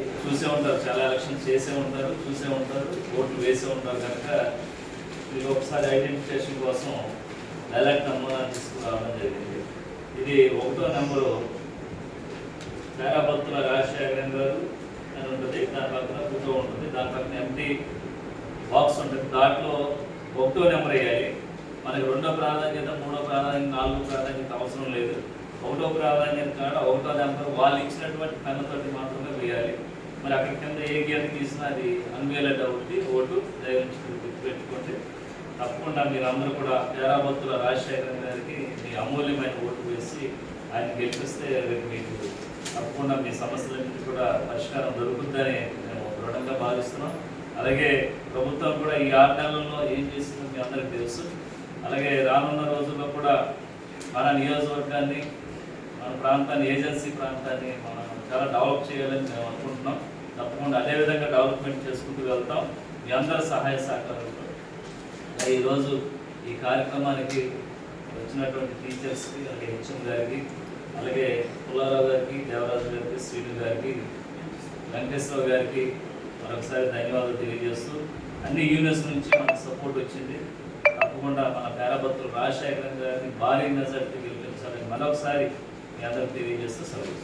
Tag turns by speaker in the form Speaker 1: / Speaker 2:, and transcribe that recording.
Speaker 1: చూసే ఉంటారు. చాలా ఎలక్షన్స్ చేసే ఉంటారు చూసే ఉంటారు. ఓట్లు వేసే ఉంటారు కనుక ఇది ఒకసారి ఐడెంటిఫికేషన్ కోసం డైలాక్ట్ నెంబర్ తీసుకురావడం జరిగింది. ఇది ఒకటో నెంబరు పేరాభత్తుల రాజశేఖరన్ గారు అని ఉంటుంది దాని పక్కన ఫోటో ఉంటుంది దాని పక్కన ఎంటీ బాక్స్ ఉంటుంది. దాంట్లో ఒకటో నెంబర్ వేయాలి. మనకి రెండో ప్రాధాన్యత మూడో ప్రాధాన్యత నాలుగో ప్రాధాన్యత అవసరం లేదు. ఒకటో ప్రాధాన్యత కాడ ఒకటో నెంబర్ వాళ్ళు ఇచ్చినటువంటి పెన్నతోటి మాత్రమే తీయాలి మరి అక్కడ కింద ఏ గీత తీసినా అది అన్వేలెడ్ అవుతుంది ఓటు దయవించి గుర్తుపెట్టుకోండి. తప్పకుండా మీరు అందరూ కూడా పేరాబత్తుల రాజశేఖర్ గారికి మీ అమూల్యమైన ఓటు వేసి ఆయన గెలిపిస్తే రేపు మీకు తప్పకుండా మీ సమస్యలన్నింటి కూడా పరిష్కారం దొరుకుతుందని మేము దృఢంగా భావిస్తున్నాం. అలాగే ప్రభుత్వం కూడా ఈ ఆరు నెలల్లో ఏం చేసిందో మీ అందరికీ తెలుసు. అలాగే రానున్న రోజుల్లో కూడా మన నియోజకవర్గాన్ని మన ప్రాంతాన్ని ఏజెన్సీ ప్రాంతాన్ని మనం చాలా డెవలప్ చేయాలని మేము అనుకుంటున్నాం. తప్పకుండా అదే విధంగా డెవలప్మెంట్ చేసుకుంటూ వెళ్తాం. మీ అందరి సహాయ సహకారాలతో. ఈరోజు ఈ కార్యక్రమానికి వచ్చినటువంటి టీచర్స్కి అలాగే హెచ్ఎం గారికి అలాగే పుల్లారావు గారికి దేవరాజు గారికి శ్రీను గారికి వెంకటేశ్వర గారికి మరొకసారి ధన్యవాదాలు తెలియజేస్తూ అన్ని యూనివర్స్ నుంచి మనకు సపోర్ట్ వచ్చింది. తప్పకుండా మన పేరభత్తులు రాజశేఖరం గారిని భారీ మెజార్టీ గెలిపించాలని మరొకసారి మీ అందరికి తెలియజేస్తూ సెలవు